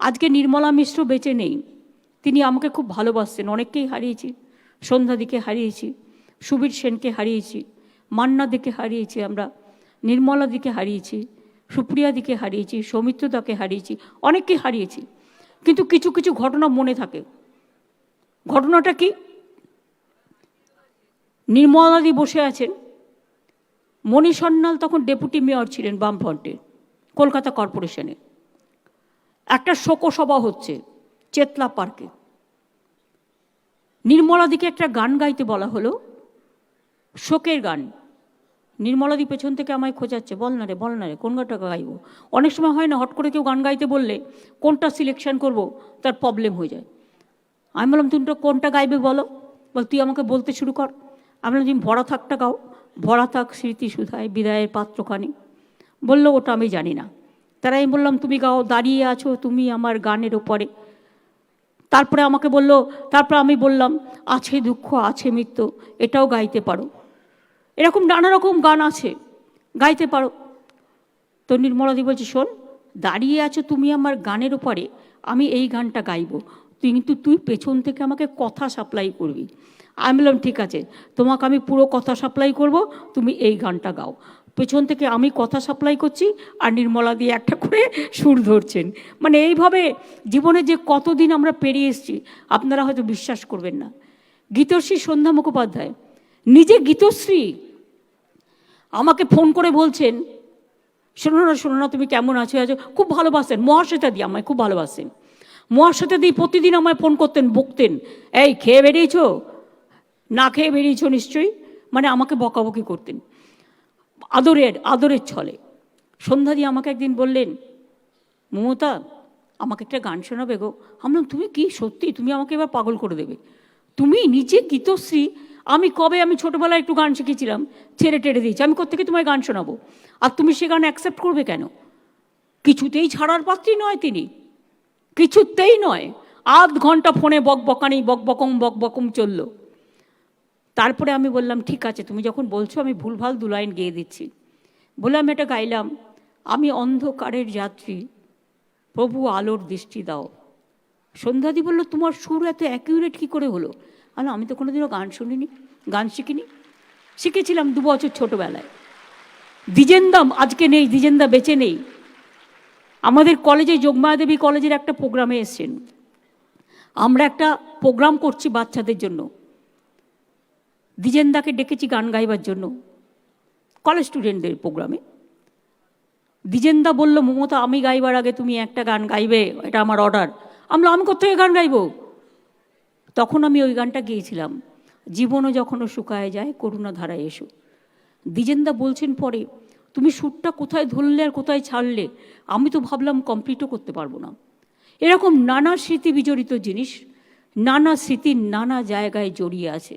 আজকে নির্মলা মিশ্র বেঁচে নেই। তিনি আমাকে খুব ভালোবাসতেন অনেককেই হারিয়েছি। সন্ধ্যাদিকে হারিয়েছি। সুবীর সেনকে হারিয়েছি। মান্না দিকে হারিয়েছি আমরা। নির্মলা দিকে হারিয়েছি। সুপ্রিয়া দিকে হারিয়েছি। সৌমিত্রদাকে হারিয়েছি। অনেককে হারিয়েছি। কিন্তু কিছু কিছু ঘটনা মনে থাকে। ঘটনাটা কি? নির্মলাদি বসে আছেন। মণি সন্ন্যাল তখন ডেপুটি মেয়র ছিলেন বামফ্রন্টের কলকাতা কর্পোরেশনে। একটা শোকসভা হচ্ছে চেতলা পার্কে। নির্মলাদিকে একটা গান গাইতে বলা হলো, শোকের গান। নির্মলাদি পেছন থেকে আমায় খোঁজাচ্ছে, বল না রে, বল না রে, কোন গানটা গাইবো? অনেক সময় হয় না, হট করে কেউ গান গাইতে বললে কোনটা সিলেকশন করব, তার প্রবলেম হয়ে যায়। আমি বললাম, তুমি তো কোনটা গাইবে বলো? বল, তুই আমাকে বলতে শুরু কর। আমি বললাম, তুমি ভরা থাকটা গাও। ভরা থাক স্মৃতি সুধায় বিদায়ের পাত্রখানি। বলল, ওটা আমি জানি না। তারা আমি বললাম, তুমি গাও, দাঁড়িয়ে আছো, তুমি আমার গানের ওপরে তারপরে আমাকে বলল, তারপরে আমি বললাম, আছে দুঃখ, আছে মৃত্যু, এটাও গাইতে পারো। এরকম নানা রকম গান আছে, গাইতে পারো। তো নির্মলাদি বলছে, শোন, দাঁড়িয়ে আছো, তুমি আমার গানের ওপরে আমি এই গানটা গাইবো। তুই কিন্তু তুই পেছন থেকে আমাকে কথা সাপ্লাই করবি। আমি বললাম, ঠিক আছে, তোমাকে আমি পুরো কথা সাপ্লাই করব, তুমি এই গানটা গাও। পেছন থেকে আমি কথা সাপ্লাই করছি আর নির্মলা দিয়ে একটা করে সুর ধরছেন। মানে এইভাবে জীবনে যে কতদিন আমরা পেরিয়ে এসেছি, আপনারা হয়তো বিশ্বাস করবেন না। গীতশ্রী সন্ধ্যা মুখোপাধ্যায়, নিজে গীতশ্রী, আমাকে ফোন করে বলছেন, শোনো না শোনো না, তুমি কেমন আছো আছো? খুব ভালোবাসেন, মহাশ্বেতা দি আমায় খুব ভালোবাসেন। মহাশ্বেতা দি প্রতিদিন আমায় ফোন করতেন, বকতেন, এই, খেয়ে বেরিয়েছো? না, খেয়ে বেরিয়েছো নিশ্চয়ই। মানে আমাকে বকাবকি করতেন। আদরের আদরের ছলে। সন্ধ্যা দিয়ে আমাকে একদিন বললেন, মমতা, আমাকে একটা গান শোনাবে গো। আমি তুমি কি সত্যি? তুমি আমাকে এবার পাগল করে দেবে। তুমি নিজে গীতশ্রী। আমি কবে আমি ছোটোবেলায় একটু গান শিখেছিলাম, ছেড়ে টেড়ে দিয়েছি। আমি কোথেকে তোমায় গান শোনাবো? আর তুমি সে গান অ্যাকসেপ্ট করবে কেন? কিছুতেই ছাড়ার পাত্রী নয় তিনি। কিছুতেই নয়। আধ ঘণ্টা ফোনে বক বকানি, বক বকম বক বকম চলল। তারপরে আমি বললাম, ঠিক আছে, তুমি যখন বলছো, আমি ভুলভাল দু লাইন গেয়ে দিচ্ছি। বললাম, এটা গাইলাম, আমি অন্ধকারের যাত্রী, প্রভু আলোর দৃষ্টি দাও। সন্ধ্যাদি বলল, তোমার সুর এত অ্যাকিউরেট কী করে হলো? আলো আমি তো কোনোদিনও গান শুনিনি, গান শিখিনি। শিখেছিলাম দু বছর ছোটোবেলায়। দ্বিজেন্দাম, আজকে নেই, দ্বিজেন্দা বেঁচে নেই। আমাদের কলেজে যোগমায়া দেবী কলেজের একটা প্রোগ্রামে এসছেন। আমরা একটা প্রোগ্রাম করছি বাচ্চাদের জন্য। দ্বিজেন্দাকে ডেকেছি গান গাইবার জন্য কলেজ স্টুডেন্টদের প্রোগ্রামে দ্বিজেন্দা বলল, মমতা, আমি গাইবার আগে তুমি একটা গান গাইবে, এটা আমার অর্ডার আমরা আমি কোথেকে গান গাইবো? তখন আমি ওই গানটা গেয়েছিলাম। জীবনও যখনও শুকায় যায়, করুণা ধারায় এসো। দ্বিজেন্দা বলছেন, পরে, তুমি সুরটা কোথায় ধরলে আর কোথায় ছাড়লে, আমি তো ভাবলাম কমপ্লিটও করতে পারব না। এরকম নানা স্মৃতি বিজড়িত জিনিস, নানা স্মৃতি নানা জায়গায় জড়িয়ে আছে।